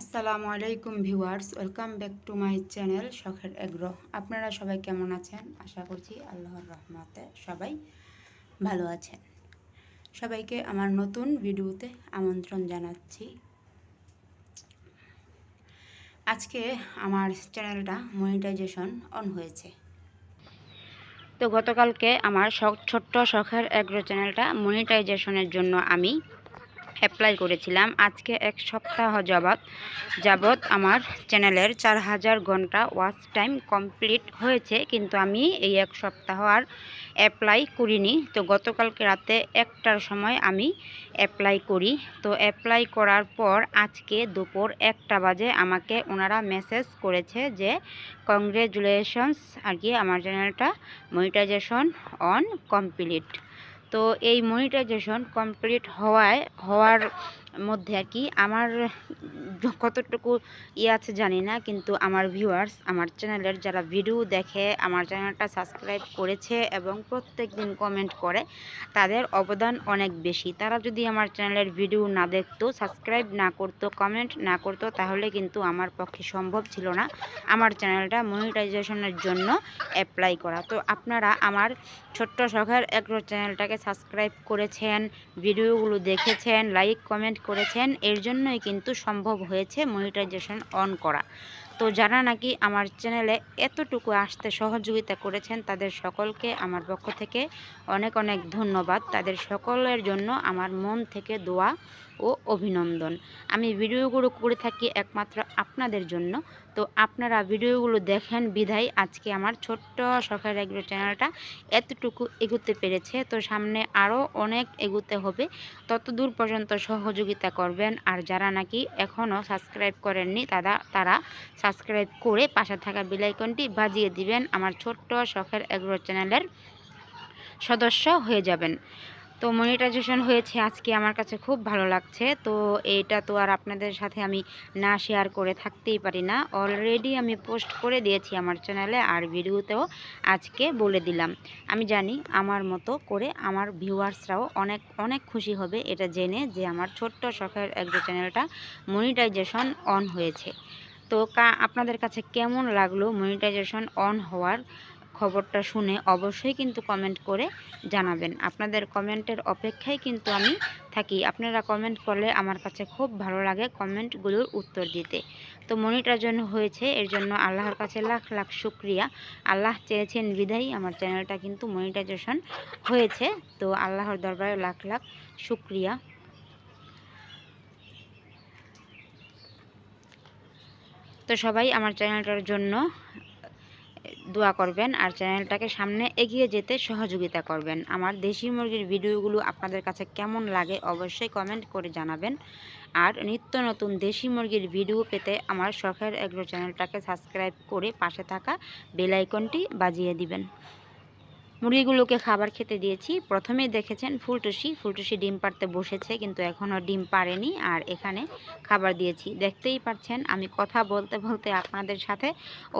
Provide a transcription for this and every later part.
আসসালামু আলাইকুম viewers, welcome back to my channel শখের এগ্রো। আপনারা সবাই কেমন আছেন? আশা করছি আল্লাহর রহমতে সবাই ভালো আছেন। সবাইকে আমার নতুন ভিডিওতে আমন্ত্রণ জানাচ্ছি। আজকে আমার চ্যানেলটা মনিটাইজেশন অন হয়েছে। তো গতকালকে আমার শখ ছোট্ট শখের এগ্রো চ্যানেলটা মনিটাইজেশনের জন্য আমি অ্যাপ্লাই করেছিলাম। আজকে এক সপ্তাহ যাবৎ যাবৎ আমার চ্যানেলের চার হাজার ঘণ্টা ওয়াচ টাইম কমপ্লিট হয়েছে, কিন্তু আমি এই এক সপ্তাহ আর অ্যাপ্লাই করিনি। তো গতকালকে রাতে একটার সময় আমি অ্যাপ্লাই করি। তো অ্যাপ্লাই করার পর আজকে দুপুর একটা বাজে আমাকে ওনারা মেসেজ করেছে যে কংগ্রেচুলেশনস আর কি আমার চ্যানেলটা মনিটাইজেশন অন কমপ্লিট তো এই মনিটাইজেশন কমপ্লিট হওয়ায় হওয়ার মধ্যে আর কি। আমার কতটুকু ইয়ে আছে জানি না, কিন্তু আমার ভিউয়ার্স আমার চ্যানেলের যারা ভিডিও দেখে, আমার চ্যানেলটা সাবস্ক্রাইব করেছে এবং প্রত্যেক দিন কমেন্ট করে, তাদের অবদান অনেক বেশি। তারা যদি আমার চ্যানেলের ভিডিও না দেখতো সাবস্ক্রাইব না করতো কমেন্ট না করতো, তাহলে কিন্তু আমার পক্ষে সম্ভব ছিল না আমার চ্যানেলটা মনিটাইজেশনের জন্য অ্যাপ্লাই করা। তো আপনারা আমার ছোট্ট শখের এগ্রো চ্যানেলটাকে সাবস্ক্রাইব করেছেন ভিডিওগুলো দেখেছেন লাইক কমেন্ট করেছেন, এর জন্যই কিন্তু সম্ভব হয়েছে মনিটাইজেশন অন করা। তো যারা নাকি আমার চ্যানেলে এতটুকু আসতে সহযোগিতা করেছেন, তাদের সকলকে আমার পক্ষ থেকে অনেক অনেক ধন্যবাদ। তাদের সকলের জন্য আমার মন থেকে দোয়া ও অভিনন্দন। আমি ভিডিওগুলো করে থাকি একমাত্র আপনাদের জন্য। তো আপনারা ভিডিওগুলো দেখেন, বিধায় আজকে আমার ছোট্ট শখের এগ্রো চ্যানেলটা এতটুকু এগোতে পেরেছে। তো সামনে আরও অনেক এগোতে হবে। তত দূর পর্যন্ত সহযোগিতা করবেন। আর যারা নাকি এখনও সাবস্ক্রাইব করেননি তারা তারা সাবস্ক্রাইব করে পাশে থাকা বেলাইকনটি বাজিয়ে দিবেন। আমার ছোট্ট শখের এগ্রো চ্যানেলের সদস্য হয়ে যাবেন। তো মনিটাইজেশন হয়েছে আজকে আমার কাছে খুব ভালো লাগছে। তো এইটা তো আর আপনাদের সাথে আমি না শেয়ার করে থাকতেই পারি না। অলরেডি আমি পোস্ট করে দিয়েছি আমার চ্যানেলে আর ভিডিওতেও আজকে বলে দিলাম। আমি জানি আমার মতো করে আমার ভিউয়ার্সরাও অনেক অনেক খুশি হবে এটা জেনে যে আমার ছোট্ট শখের একজন চ্যানেলটা মনিটাইজেশন অন হয়েছে। তো কা, আপনাদের কাছে কেমন লাগল মনিটাইজেশন অন হওয়ার খবরটা শুনে অবশ্যই কিন্তু কমেন্ট করে জানাবেন। আপনাদের কমেন্টের অপেক্ষায় কিন্তু আমি থাকি। আপনারা কমেন্ট করলে আমার কাছে খুব ভালো লাগে কমেন্টগুলোর উত্তর দিতে। তো মনিটার জন্য হয়েছে, এর জন্য আল্লাহর কাছে লাখ লাখ শুক্রিয়া। আল্লাহ চেয়েছেন বিদায়ী, আমার চ্যানেলটা কিন্তু মনিটাইজেশন হয়েছে। তো আল্লাহর দরবারে লাখ লাখ শুক্রিয়া। তো সবাই আমার চ্যানেলটার জন্য দোয়া করবেন আর চ্যানেলটাকে সামনে এগিয়ে যেতে সহযোগিতা করবেন। আমার দেশি মুরগির ভিডিওগুলো আপনাদের কাছে কেমন লাগে অবশ্যই কমেন্ট করে জানাবেন। আর নিত্য নতুন দেশি মুরগির ভিডিও পেতে আমার শখের এগ্রো চ্যানেলটাকে সাবস্ক্রাইব করে পাশে থাকা বেলাইকনটি বাজিয়ে দিবেন। মুরগিগুলোকে খাবার খেতে দিয়েছি। প্রথমেই দেখেছেন ফুলটুসি। ফুলটুসি ডিম পাড়তে বসেছে, কিন্তু এখনও ডিম পারেনি আর এখানে খাবার দিয়েছি। দেখতেই পাচ্ছেন, আমি কথা বলতে বলতে আপনাদের সাথে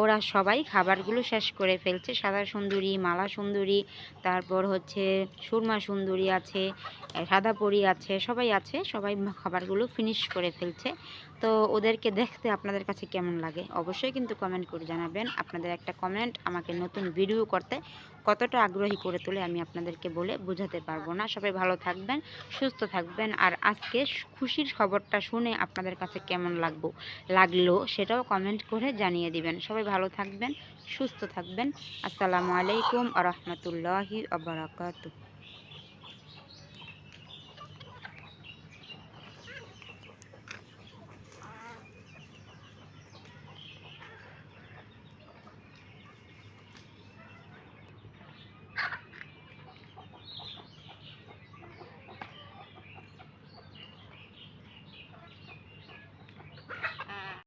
ওরা সবাই খাবারগুলো শেষ করে ফেলছে। সাদা সুন্দরী, মালা সুন্দরী, তারপর হচ্ছে সুরমা সুন্দরী আছে, সাদা পরি আছে, সবাই আছে, সবাই খাবারগুলো ফিনিশ করে ফেলছে। তো ওদেরকে দেখতে আপনাদের কাছে কেমন লাগে? অবশ্যই কিন্তু কমেন্ট করে জানাবেন। আপনাদের একটা কমেন্ট আমাকে নতুন ভিডিও করতে কতটা আগ্রহী করে তোলে আমি আপনাদেরকে বলে বোঝাতে পারব না। সবাই ভালো থাকবেন, সুস্থ থাকবেন আর আজকে খুশির খবরটা শুনে আপনাদের কাছে কেমন লাগবো, লাগল সেটাও কমেন্ট করে জানিয়ে দিবেন। সবাই ভালো থাকবেন, সুস্থ থাকবেন। আসসালামু আলাইকুম আ রহমতুল্লাহি আবরাকাতু